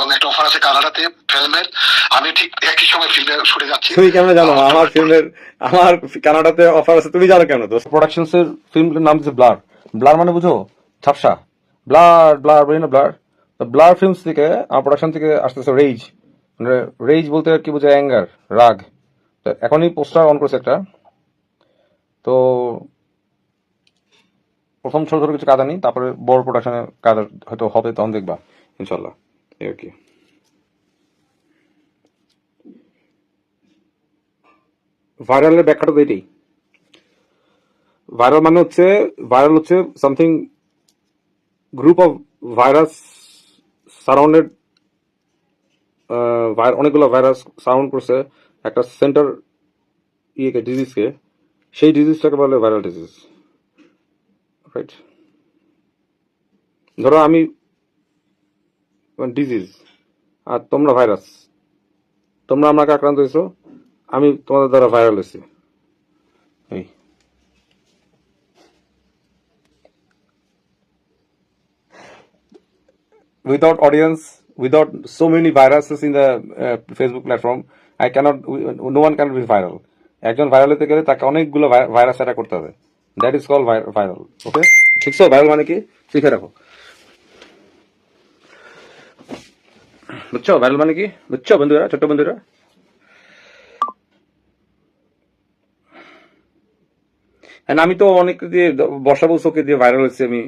এবং একটা অফার আছে কানাডাতে ফিল্মের। আমি ঠিক একই সময় ফিল্মে শুটে যাচ্ছি। তুমি কেমন জানো? আমার ফিল্মের আমার কানাডাতে অফার আছে। তুমি জানো কেন তো প্রোডাকশনস এর ফিল্মের নাম হচ্ছে ব্লার ব্লার মানে বুঝো? ঝাপসা। ব্লার ব্লার বুঝি না ব্লার ব্লার ফিল্মস থেকে আমার প্রোডাকশন থেকে আসতেছে রেজ মানে রেজ বলতে কি বোঝায় অ্যাঙ্গার রাগ। তো এখনই পোস্টার অন করেছে একটা। তো প্রথম ছোট ছোট কিছু কাজ আনি তারপরে বড় প্রোডাকশনের কাজ হয়তো হবে তখন দেখবা ইনশাল্লাহ। আর কি ভাইরালের ব্যাখ্যাটা তো এটাই। ভাইরাল মানে হচ্ছে ভাইরাল হচ্ছে something group of virus surrounded অনেকগুলো ভাইরাস সারাউন্ড করছে একটা সেন্টার ইয়েকে ডিজিজকে সেই ডিজিজটাকে বলে ভাইরাল ডিজিজ রাইট ধরো আমি ডিজিজ আর তোমরা ভাইরাস তোমরা আমাকে আক্রান্ত হয়েছো আমি তোমাদের দ্বারা ভাইরাল হয়েছি। এই। Without audience, without so many viruses in the uh, Facebook platform, I cannot, no one viral. একজন ভাইরাল হতে গেলে তাকে অনেকগুলো ভাইরাস অ্যাটাক করতে হবে। That is call viral okay শিখছো viral মানে কি? শিখে রাখো। বুঝছ? ভাইরাল মানে কি? বুঝছ বন্ধুরা? ছোট্ট বন্ধুরা? আমি তো অনেক দিয়ে বর্ষা বৌসকে দিয়ে ভাইরাল হয়েছি আমি।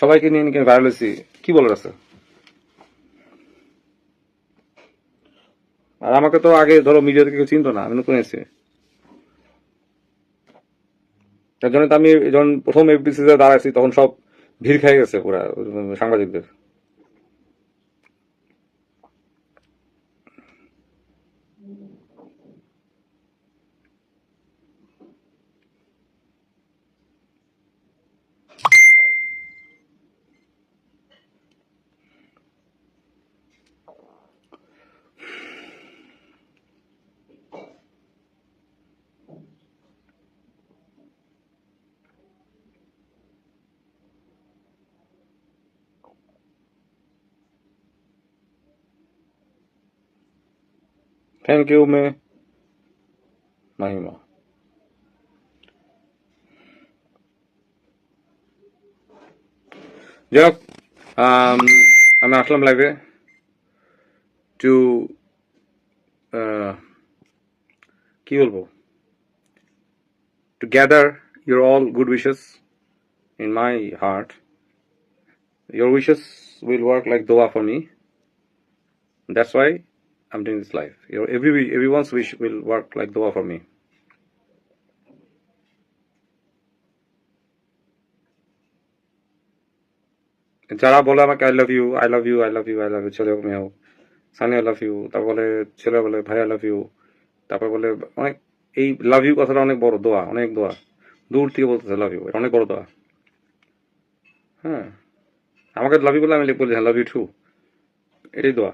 সবাইকে নিয়ে নিয়ে ভাইরাল হয়েছি। কি বলার আছে? আর আমাকে তো আগে ধরো মিডিয়া থেকে কেউ চিনতো না, আমি নতুন এসেছি তার জন্য তো আমি যখন প্রথম এফডিসি দাঁড়াইছি, তখন সব ভিড় খেয়ে গেছে পুরা সাংবাদিকদের। থ্যাংক ইউ মে মাহিমা যাই হোক আম, আসলাম লাইভে টু কি বলব to gather your all good wishes in my heart. Your wishes will work like dua for me. That's why I'm doing this live. Your every everyone's wish will work like dua for me. যারা বলে আমাকে I love you I love you I love you I love you ছেলে হোক মেয়ে হোক Sunny I love you তারপর বলে ছেলে বলে ভাই আই লাভ ইউ তারপর বলে অনেক এই লাভ ইউ কথাটা অনেক বড় দোয়া অনেক দোয়া দূর থেকে বলতেছে লাভ ইউ অনেক বড় দোয়া হ্যাঁ আমাকে লাভ ইউ বলে আমি বলি হ্যাঁ লাভ ইউ টু এটাই দোয়া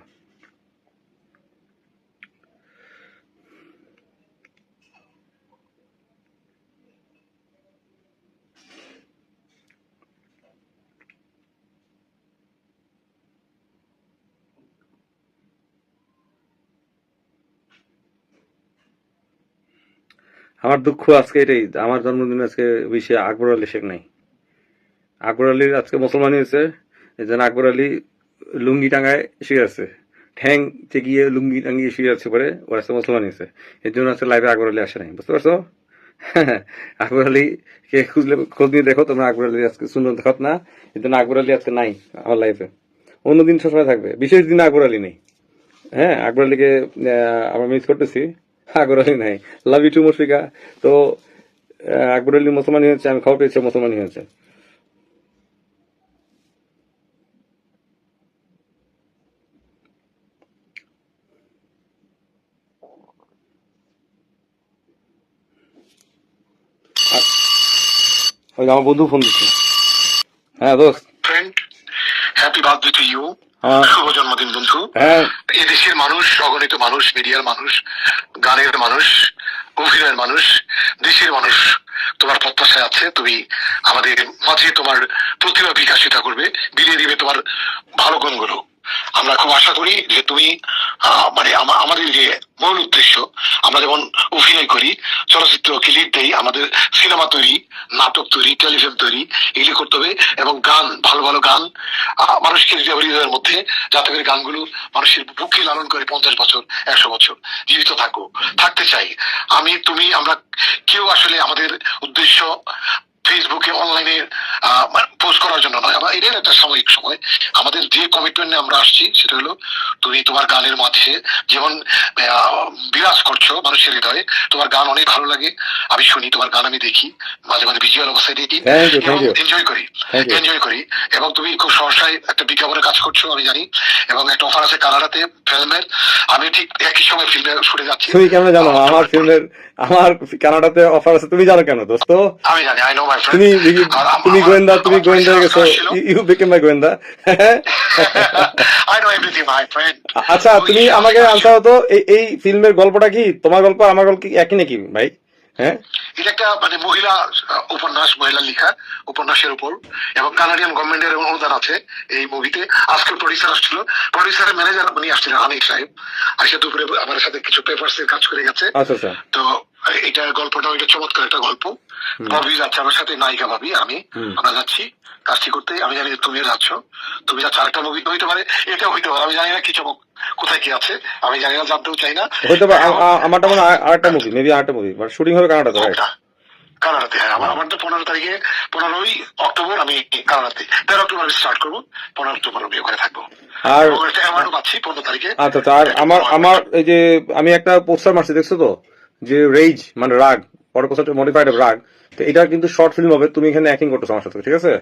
আমার দুঃখ আজকে এটাই, আমার জন্মদিন আজকে বিশ্বে আকবর আলী শেখ নাই। আকবর আলীর আজকে মুসলমান হয়েছে জন্য আকবর আলী লুঙ্গি টাঙায় শুয়ে আছে। ঠ্যাং চেকিয়ে লুঙ্গি টাঙিয়ে শুয়ে আছে পরে, ওর আজকে মুসলমান হয়েছে। এর জন্য আজকে লাইভে আকবর আলী আসে নাই, বুঝতে পারছ? আকবর আলী কে খুঁজলে, খোঁজ নিয়ে দেখো, তোমরা আকবর আলী আজকে সুন্দর দেখত না, এর জন্য আকবর আলী আজকে নাই আমার লাইফে অন্যদিন সবসময় থাকবে, বিশেষ দিন আকবর আলী নেই। হ্যাঁ আকবর আলীকে আমরা মিস করতেছি। আকবর আলী নাই। লাভ ইউ টু মুশফিকা তো আকবর আলী মুসলমানি হয়েছে, আমি খবর পেয়েছি মুসলমানি হয়েছে। আমার বন্ধু ফোন দিচ্ছে। হ্যাঁ দোস্ত। হ্যাপি বার্থডে টু ইউ শুভ জন্মদিন বন্ধু। হ্যাঁ। এদেশের মানুষ অগণিত মানুষ মিডিয়ার মানুষ গানের মানুষ অভিনয়ের মানুষ দেশের মানুষ তোমার প্রত্যাশায় আছে তুমি আমাদের মাঝে তোমার প্রতিভা বিকাশিতা করবে বিলিয়ে দিবে তোমার ভালো গুণগুলো। আমরা খুব আশা করি যে তুমি মানে আমাদের যে মূল উদ্দেশ্য, আমরা যেমন অভিনয় করি চলচ্চিত্রকে লিড দেই, আমাদের সিনেমা তৈরি, নাটক তৈরি টেলিভিশন তৈরি, এগুলি করতে হবে এবং গান, ভালো ভালো গান মানুষকে হৃদয়ের মধ্যে, যাতে করে গানগুলো মানুষের বুকে লালন করে পঞ্চাশ বছর, একশো বছর জীবিত থাকো থাকতে চাই। আমি, তুমি, আমরা, কেউ আসলে আমাদের উদ্দেশ্য ফেসবুকে অনলাইনে পোস্ট করার জন্য নয়। আমরা এটার একটা সাময়িক সময়। আমাদের যে কমিটমেন্ট নিয়ে আমরা আসছি সেটা হলো তুমি তোমার গানের মাঝে যেমন বিরাজ করছ মানুষের হৃদয়ে তোমার গান অনেক ভালো লাগে। আমি শুনি তোমার গান আমি দেখি। মাঝে মাঝে ভিজুয়াল অবস্থায় দেখি. এনজয় করি। এনজয় করি। এবং তুমি খুব সহসায় একটা বিজ্ঞাপনে কাজ করছ আমি জানি। এবং একটা অফার আছে কানাডাতে ফিল্মের। আমি ঠিক একই সময় ফিল্মে শুটে যাচ্ছি। তুমি কেন জানো? আমার ফিল্মের আমার কানাডাতে অফার আছে তুমি জানো কেন দোস্ত? আমি জানি আই নো তুমি তুমি গোয়েন্দা তুমি গোয়েন্দা হয়ে গেছো। ইউ বিকেম মাই গোয়েন্দা। I know everything my friend আচ্ছা তুমি আমাকে আনসার হতো এই ফিল্মের গল্পটা কি? তোমার গল্প আমার গল্প একই নাকি ভাই? হ্যাঁ? এটা একটা মানে মহিলা উপন্যাস মহিলা লেখা উপন্যাসের উপর। এবং কানাডিয়ান গভর্নমেন্টের অনুদান আছে এই মুভিতে আজকে প্রডিউসার আসছিল। প্রডিউসারের ম্যানেজার উনি আসছিলেন হানিফ সাহেব। আসে দুপুরে আমার সাথে কিছু পেপার্স এর কাজ করে গেছে। আচ্ছা আচ্ছা। তো এটা গল্পটা এটা চমৎকার একটা গল্প। ববি যাচ্ছে আমার সাথে নায়িকা ভাবি আমি। আমরা যাচ্ছি কাজটি করতে। আমি জানি যে তুমিও যাচ্ছ। তুমি যাচ্ছ আরেকটা মুভি হইতে পারে। এটা হইতে পারে আমি জানি না কি চমক কোথায় কি আছে আমি জানি না জানতেও চাই না। আ- আ- আমারটা মনে হয় আরেকটা মুভি মেবি আরেকটা মুভি বাট শুটিং হবে কানাডাতে রাইট কানাডাতে হ্যাঁ। আমার আমার তো পনেরো তারিখে পনেরোই অক্টোবর আমি কানাডাতে। তেরো অক্টোবর আমি স্টার্ট করব পনেরো অক্টোবর আমি ওখানে থাকব। আর একটা পাচ্ছি পনেরো তারিখে। আচ্ছা আচ্ছা আর আমার আমার এই যে আমি একটা পোস্টার মারছি দেখছ তো? যে রেজ মানে রাগ পোস্টারটা মডিফাইড রাগ তো এটা কিন্তু শর্ট ফিল্ম হবে তুমি এখানে অ্যাক্টিং করতেছো আমার সাথে ঠিক আছে?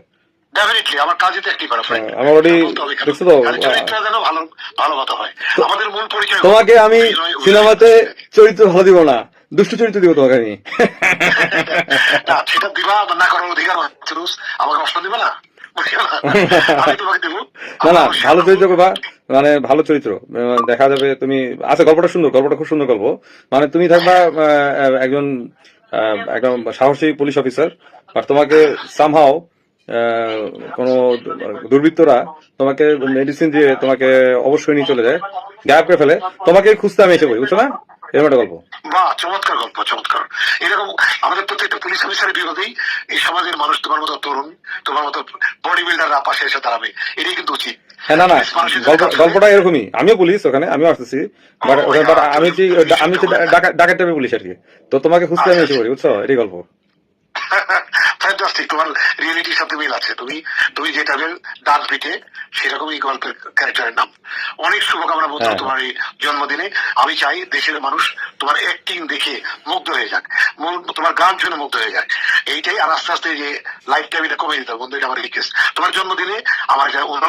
ডেফিনেটলি আমার কাজে তো একটি করা ফ্রেন্ড হ্যাঁ, আমার already দেখছ তো, চরিত্র যেন ভালো ভালো কথা হয়। আমাদের মূল পরিচয় তোমাকে আমি সিনেমাতে চরিত্র ভালো দিব না দুষ্টু চরিত্র দিব তোমাকে আমি। সেটা দিবা না করার অধিকার আছে আমাকে দিবা না? না না ভালো চরিত্র করবা মানে ভালো চরিত্র। দেখা যাবে তুমি আচ্ছা গল্পটা সুন্দর গল্পটা খুব সুন্দর গল্প। মানে তুমি থাকবা একজন একদম সাহসী পুলিশ অফিসার আর তোমাকে সামহাও কোনো দুর্বৃত্তরা তোমাকে মেডিসিন দিয়ে তোমাকে অবশ্যই নিয়ে চলে যায় গায়েব করে ফেলে। তোমাকে খুঁজতে আমি এসে করি বুঝছ না? এরকম একটা গল্প? বাহ চমৎকার গল্প চমৎকার। এরকম আমাদের প্রত্যেকটা পুলিশ অফিসারের বিরোধেই এই সমাজের মানুষ তোমার মতো তরুণ তোমার মতো বডি বিল্ডাররা পাশে এসে দাঁড়াবে। এটাই কিন্তু উচিত। হ্যাঁ না না গল্পটা এরকমই। আমিও পুলিশ ওখানে আমিও আসতেছি। বাট Oh, বাট আমি হচ্ছি আমি ডাকা- ডাকাত টাইপের পুলিশ আর কি? তো তোমাকে খুঁজতে আমি এসে করি বুঝছ? এটাই গল্প। ফ্যান্টাস্টিক তোমার রিয়েলিটির সাথে মিল আছে। তুমি তুমি যে টাইপের ডান পিঠে সেরকমই গল্পের ক্যারেক্টারের নাম। অনেক শুভকামনা বলতো হ্যাঁ। তোমার এই জন্মদিনে। আমি চাই দেশের মানুষ তোমার অ্যাক্টিং দেখে মুগ্ধ হয়ে যাক। তোমার গান শুনে মুগ্ধ হয়ে যাক। এইটাই আর আস্তে আস্তে যে লাইফ টাইম এটা কমে দিতে হবে। বন্ধু এটা আমার রিকোয়েস্ট তোমার জন্মদিনে আমার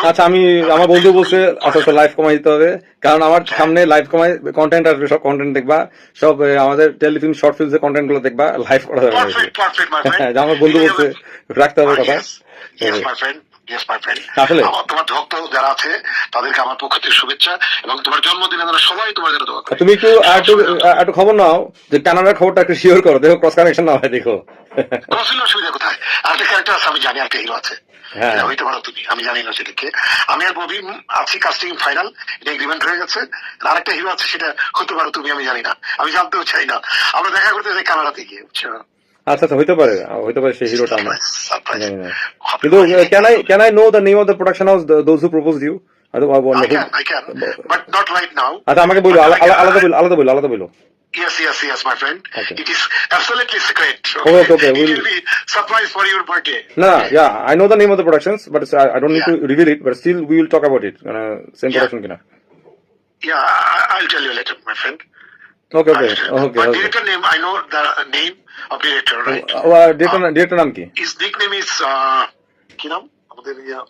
আচ্ছা আমি আমার বন্ধু বলছে আস্তে আস্তে লাইভ কমাই দিতে হবে। কারণ আমার সামনে লাইভ কমাই কন্টেন্ট আসবে সব কন্টেন্ট দেখবা। সব আমাদের টেলিফিল্ম শর্ট ফিল্ম কন্টেন্টগুলো দেখবা লাইভ করা যাবে। হ্যাঁ, আমার বন্ধু বলছে। রাখতে হবে কথা? Yes my friend yes my friend আমার তোমার ভক্ত যারা আছে তাদেরকে আমার পক্ষ থেকে শুভেচ্ছা এবং তোমার জন্মদিনে যেন সবাই তোমার জন্য দোয়া তুমি একটু একটু খবর নাও যে কানাডার খবরটা একটু শিওর করো দেখো ক্রস কানেকশন না হয় দেখো। ক্রসিল অসুবিধা কোথায়? আর একটা ক্যারেক্টার আছে আমি জানি একটা হিরো আছে। হইতে পারো তুমি আমি জানি না সেটাকে আমি আর ববি আছি কাস্টিং ফাইনাল এটা এগ্রিমেন্ট হয়ে গেছে। আরেকটা হিরো আছে সেটা হতে পারো তুমি আমি জানি না। আমি জানতেও চাই না। আমরা দেখা করতে যাই কানাডাতে গিয়ে বুঝছ? আচ্ছা আচ্ছা হইতে পারে হইতে পারে সেই হিরোটা আমরা Surprise. জানি না কিন্তু can I can I know the name of the production house those who propose you I can, I can, but not right now. আচ্ছা আমাকে বলো But I আলা- can- আলা- আলাদা বলো আলাদা বলো আলাদা বলো Yes, yes, yes, my friend. Okay. It is absolutely secret. Okay, okay, okay, It we'll- will be surprise for your birthday. না yeah I know the name of the productions but I don't need to Yeah. Reveal it but still we will talk about it same Yeah. Production কিনা Yeah, I- I'll tell you later, my friend. Okay okay I'll okay But okay director name, I know the name of director, right? Director director নাম কি His nickname is, uh, কি নাম? আমাদের ইয়া,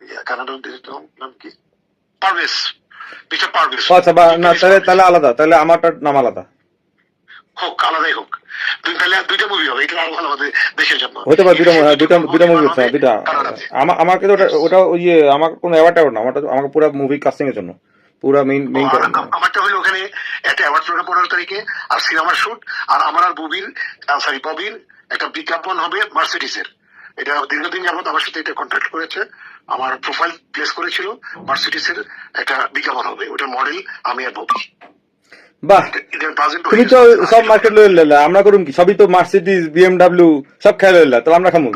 ইয়া, কানাডার director নাম কি? Parvez. Mr. Parvez. আচ্ছা বা না তাহলে তাহলে আলাদা তাহলে আমারটার নাম আলাদা হোক, আলাদাই হোক। দুই- তাহলে দুইটা মুভি হবে এটা আরও ভালো আমাদের দেশের জন্য হইতে পারে দুইটা দুইটা দুইটা মুভি হচ্ছে দুইটা আমার আমাকে তো ওটা ওটা ওই ইয়ে আমার কোনো অ্যাওয়ার্ড ট্যাওয়ার্ড না আমারটা আমাকে পুরো মুভি কাস্টিং এর জন্য পুরো মেইন মেইন আমারটা হলো ওখানে একটা অ্যাওয়ার্ড প্রোগ্রাম পনেরো তারিখে আর সিনেমার শুট আর আমার আর ববির সরি ববির একটা বিজ্ঞাপন হবে মার্সিডিসের এটা দীর্ঘদিন যাবত আমার সাথে এটা কন্ট্যাক্ট করেছে। আমার প্রোফাইল প্লেস করেছিল মার্সিডিস এর একটা বিজ্ঞাপন হবে। ওটার মডেল আমি আর ববি। বাহ। তুমি তো সব মার্কেট লয়ে লাইলা আমরা করুম কি? সবই তো মার্সিডিজ বিএমডব্লিউ সব খেয়ে লইলা তাহলে আমরা খামু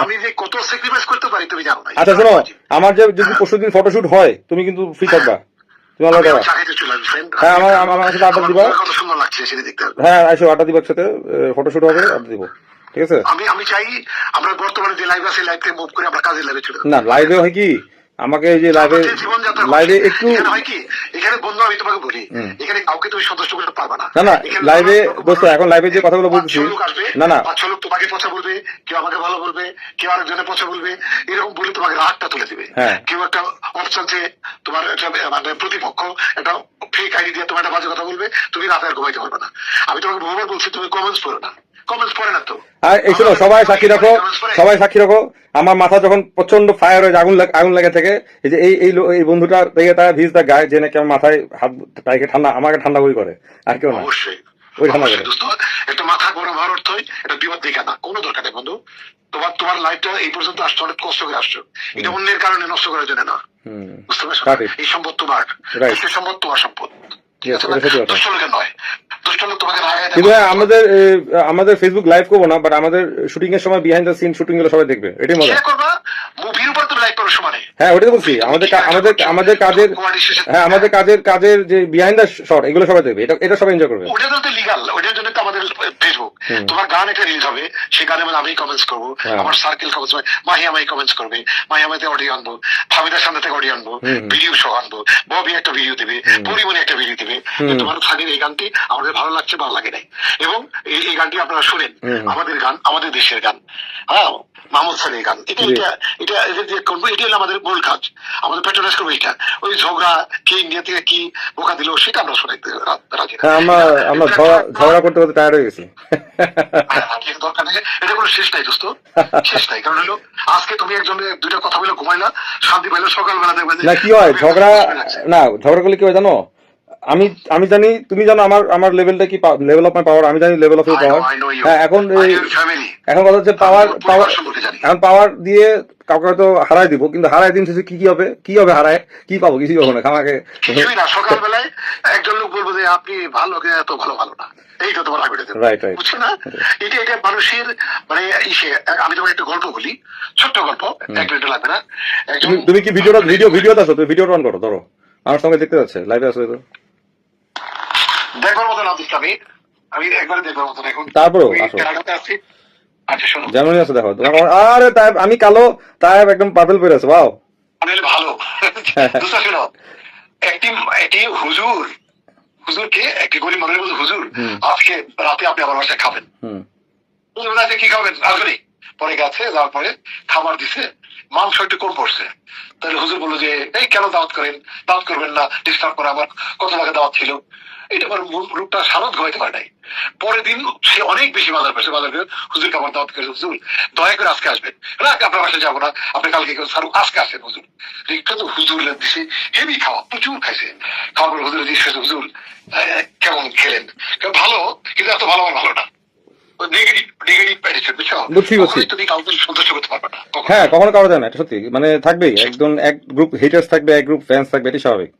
আমি যে কত স্যাক্রিফাইস করতে পারি তুমি জানো আচ্ছা শোনো আমার যে যদি পরশু দিন ফটোশুট হয় তুমি কিন্তু ফ্রি থাকবা। তুমি দেবা friend। হ্যাঁ, আমার- আমার- সাথে আড্ডা দিবা? কত সুন্দর লাগছে সেটা দেখতে হ্যাঁ আইসো আড্ডা দিবার সাথে ফটোশুট হবে আড্ডা দিব। ঠিক আছে? আমি আমি চাই আমরা বর্তমানে যে লাইভ আছে লাইভ থেকে মুভ করে আমরা কাজে লাগে না লাইভে হয় কি? আমাকে এই যে লাইভে লাইভে একটু এখানে বন্ধু আমি তোমাকে বলি এখানে কাউকে তুমি সন্তুষ্ট করতে পারবে না। না না লাইভে দোস্ত এখন লাইভে যে কথাগুলো পাঁচ বলতেছি ছ লোক আসবে, না না। পাঁচ লোক তোমাকে পচা বলবে কেউ আমাকে ভালো বলবে কেউ পচা বলবে এরকম বলে তোমাকে রাগটা তুলে দিবে। হ্যাঁ। কেউ একটা অপশন যে তোমার একটা মানে প্রতিপক্ষ একটা ফেক আইডি দিয়ে তোমার একটা বাজে কথা বলবে তুমি রাতে আর ঘুমাইতে পারবে না। আমি তোমাকে বহুবার বলছি তুমি কমেন্টস পড়ো না। কমেন্টস পড়ে না তো? আর এই শোনো সবাই সাক্ষী রাখো সবাই সাক্ষী রাখো। আমার মাথা যখন প্রচণ্ড ফায়ার হয়ে আগুন আগুন লেগে থাকে এই যে এই এই বন্ধুটা দেখে তারা ভিজ দা গায়ে যে নাকি আমার মাথায় হাত তাইকে ঠান্ডা আমাকে ঠান্ডা করে করে। আর কেউ না। অবশ্যই। ওই ঠান্ডা করে। একটা মাথা গরম হওয়ার অর্থই এটা বিপদ দেখে না কোনো দরকার নেই বন্ধু। তোমার তোমার লাইফটা এই পর্যন্ত আসছো অনেক কষ্ট করে আসছো। এটা অন্যের কারণে নষ্ট করার জন্য না। হুম। বুঝতে পারছ? এই সম্পদ তোমার। সম্পদ তোমার সম্পদ। আমাদের আমাদের ফেসবুক লাইভ করব না বাট আমাদের শুটিং এর সময় বিহাইন্ড দ্য সিন শুটিংগুলো সবাই দেখবে। এটাই মজা। মুভির উপর তুমি হ্যাঁ ওটাই বলছি। আমাদের আমাদের আমাদের কাজের হ্যাঁ আমাদের কাজের কাজের যে বিহাইন্ড দ্য শট এগুলো সবাই দেখবে। এটা এটা সবাই এনজয় করবে। ওটা তো লিগাল ওটার জন্য তো আমাদের ফেসবুক তোমার গান একটা রিলিজ হবে সেই গানে মানে আমি কমেন্টস করব হ্যাঁ। আমার সার্কেল কমেন্টস মাহি আমাই কমেন্টস করবে মাহি আমাইতে অডিও আনব ফামিদার সামনে থেকে অডিও আনব ভিডিও শো আনব ববি একটা ভিডিও দেবে পরিমণি একটা ভিডিও দেবে। যে তোমার থাকের এই গানটি আমাদের ভালো লাগছে ভালো লাগে নাই। এবং এই গানটি আপনারা শুনেন আমাদের গান আমাদের দেশের গান। হ্যাঁ মাহমুদ সালের গান। এটা এটা এটা করব এটি হলো আমাদের মূল কাজ। আমাদের করব এটা। ওই ঝগড়া কে ইন্ডিয়া থেকে কি বোকা দিল সেটা আমরা শোনাইতে রাজি হ্যাঁ আমরা আমরা ঝগড়া করতে করতে টায়ার্ড হয়ে গেছি। দরকার নেই। এটা কোনো শেষ নাই দোস্ত। শেষ নাই। কারণ হলো আজকে তুমি একজনের দুইটা কথা বলে ঘুমাইলা শান্তি পাইলে সকালবেলা দেখবে না কি হয়? ঝগড়া না ঝগড়া করলে কি হয় জানো? আমি আমি জানি তুমি জানো আমার আমার লেভেলটা কি লেভেল অফ মাই পাওয়ার আমি জানি লেভেল অফ know, পাওয়ার. হ্যাঁ এখন এই- এখন কথা হচ্ছে পাওয়ার পাওয়ার। এখন পাওয়ার দিয়ে কাউকে হয়তো হারাই দিব কিন্তু হারাই দিন শেষে কি কি হবে? কি হবে হারায়? কি পাবো? কিছুই পাবো না কিছুই না সকালবেলায় একজন লোক বলব যে আপনি ভালো এত ভালো ভালো না। এইটা তোমার আগে Right, right. বুঝছ না? এটা এটা মানুষের মানে ইসে আমি তোমার একটা গল্প বলি ছোট্ট গল্প এক মিনিট লাগবে না। তুমি তুমি কি ভিডিওটা ভিডিও ভিডিওতে আছো? তুমি ভিডিওটা অন করো ধরো। আমার সঙ্গে দেখতে যাচ্ছে লাইভে আসো তো দেখবার আমি? একবারে দেখবার এখন। আছি। আচ্ছা শোনো। আছে দেখো। আরে তাই আমি কালো তাই একদম পার্পল পরে আছে ওয়াও অনেক ভালো। শোনো একটি একটি হুজুর হুজুরকে একটি গরিব মানুষ বলছে হুজুর। আজকে রাতে আপনি আমার বাসায় খাবেন। হুম। হুজুর কি খাবেন? আসবেনি পরে গেছে, যাওয়ার পরে খাবার দিছে, মাংস একটু কম পড়ছে। তাহলে হুজুর বলল যে, এই কেন দাওয়াত করেন? দাওয়াত করবেন না, ডিস্টার্ব করে আমার কত টাকা দাওয়াত ছিল? এটা আমার রূপটা সারদ ঘুমাইতে পারে নাই। দিন সে অনেক বেশি বাজার পেয়েছে বাজার করে দাওয়াত করেছে, হুজুর, দয়া করে আজকে আসবেন। না আপনার বাসায় যাব না, আপনি কালকে সারু আজকে আসেন, হুজুর। একটা তো হুজুর দিছে, হেভি খাওয়া, প্রচুর খাইছে। খাওয়ার পরে হুজুর জিজ্ঞেস হুজুর কেমন খেলেন? ভালো, কিন্তু এত ভালো আমার ভালো না। নেগেটিভ বুঝছ বুঝছি, বুঝছি। তুমি কাউকে সন্তুষ্ট করতে পারবে না হ্যাঁ কখনো কারও যায় না এটা সত্যি। মানে থাকবেই একজন এক গ্রুপ হেটার্স থাকবে এক গ্রুপ ফ্যান্স থাকবে এটাই স্বাভাবিক।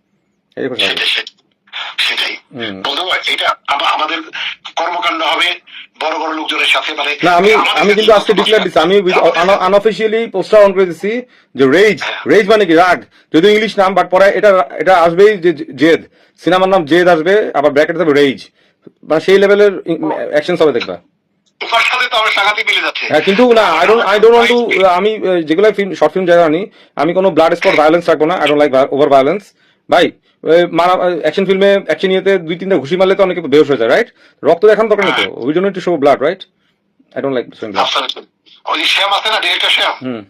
সেটাই সেটাই। সেটাই। হুম। বন্ধু এটা আমাদের কর্মকাণ্ড হবে বড় বড় লোকজনের সাথে মানে না আমি আমি কিন্তু আজকে ডিক্লেয়ার আমি পোস্টার অন করে যে রেজ রেজ মানে কি? রাগ। যদি ইংলিশ নাম বাট পরে এটা এটা আসবেই যে জেদ। সিনেমার নাম জেদ আসবে আবার ব্র্যাকেট থাকবে রেজ মানে সেই লেভেলের অ্যাকশন হবে দেখবা। তোমার সাথে তো আমার সাংঘাতিক মিলে যাচ্ছে। হ্যাঁ কিন্তু না I don't I don't want to আমি যেগুলো ফিল্ম শর্ট ফিল্ম জায়গা আনি আমি কোনো ব্লাড স্পট ভায়োলেন্স রাখব না I don't like over violence ভাই মারা অ্যাকশন ফিল্মে অ্যাকশন ইয়েতে দুই তিনটা ঘুষি মারলে তো অনেকে বেহোশ হয়ে যায় রাইট রক্ত দেখান দরকার নেই তো we don't to show blood right I don't like blood ওই শ্যাম আছে না ডিরেক্টর শ্যাম হুম।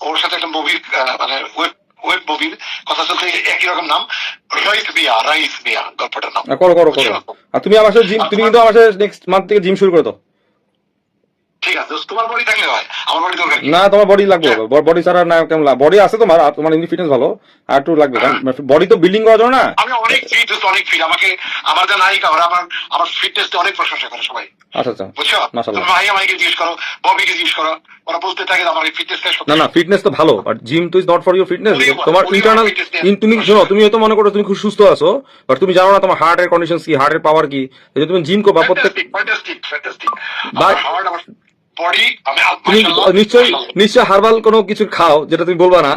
ওর সাথে একটা মানে ওয়েব ওয়েব মুভির কথা চলতে একই রকম নাম রাইস বিয়া রাইস বিয়া গল্পটার নাম। করো করো করো। আর তুমি আমার সাথে জিম তুমি কিন্তু আমার সাথে নেক্সট মান্থ থেকে জিম শুরু করে দাও। আছে তোমার বডি থাকলে হয় আমার বডি দরকার না তোমার বডি লাগবে বডি ছাড়া না কেমন বডি আছে তোমার আর তোমার এমনি ফিটনেস ভালো আর একটু লাগবে বডি তো বিল্ডিং করা না। আমি অনেক ফিট অনেক ফিট আমাকে আমার যা নায়িকা ওরা আমার আমার ফিটনেস অনেক প্রশংসা করে সবাই। আচ্ছা আচ্ছা। বুঝছ? ভাই আমাকে জিজ্ঞেস করো ববিকে জিজ্ঞেস করো ওরা বলতে থাকে আমার এই ফিটনেসটা না না ফিটনেস তো ভালো বাট জিম তো is not for your fitness তোমার ইন্টারনাল তুমি শোনো তুমি হয়তো মনে করো তুমি খুব সুস্থ আছো বাট তুমি জানো না তোমার হার্টের কন্ডিশন কি হার্টের পাওয়ার কি। তুমি জিম করবা প্রত্যেক ফ্যান্টাস্টিক ফ্যান্টাস্টিক হার্ট আমার মাশাআল্লাহ। নিশ্চয় হার্বাল কোনো কিছু খাও যেটা তুমি বলবা না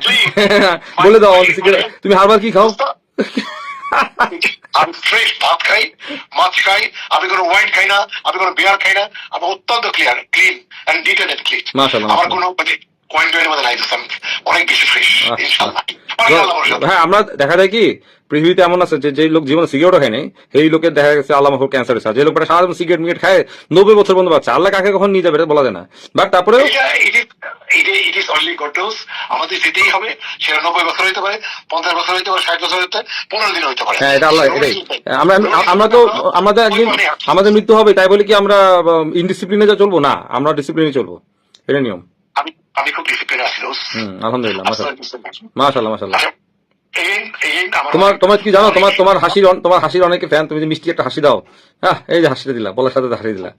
please। বলে দাও তুমি হার্বাল কি খাও আমি ফ্রেশ ভাত খাই মাছ খাই আমি কোনো ওয়াইন খাই না আমি কোনো বিয়ার খাই না আমি অত্যন্ত clear clean and detail and clean আমার। কোনো মানে মধ্যে নাই অনেক বেশি ফ্রেশ আচ্ছা। হ্যাঁ আমরা দেখা যায় কি পৃথিবীতে এমন আছে যে লোক জীবনে খায় নাই সেই লোকের দেখা গেছে আল্লাহ ক্যান্সার হয়েছে। যে লোকটা সারাদিন সিগারেট মিগারেট খায় নব্বই বছর পর্যন্ত বাচ্চা। আল্লাহ কাকে কখন নিয়ে যাবে এটা বলা যায় না। বাট তারপরে। আমাদের যেতেই হবে সেটা নব্বই বছর হইতে পারে পঞ্চাশ বছর হইতে পারে ষাট বছর হইতে পনেরো দিন হইতে পারে। হ্যাঁ এটা আল্লাহ এটাই। আমরা আমরা তো আমাদের একদিন আমাদের মৃত্যু হবে তাই বলে কি আমরা ইনডিসিপ্লিনে যা চলবো? না আমরা ডিসিপ্লিনে চলবো। এটা নিয়ম। আমি খুব ডিসিপ্লিন আছি আলহামদুলিল্লাহ মাশাআল্লাহ। আচ্ছা, মাশাআল্লাহ তোমার তোমার কি জানো? তোমার তোমার হাসির তোমার হাসির অনেকে ফ্যান তুমি যে মিষ্টি একটা হাসি দাও। হ্যাঁ এই যে হাসিটা দিলা বলার সাথে হাসি দিলা।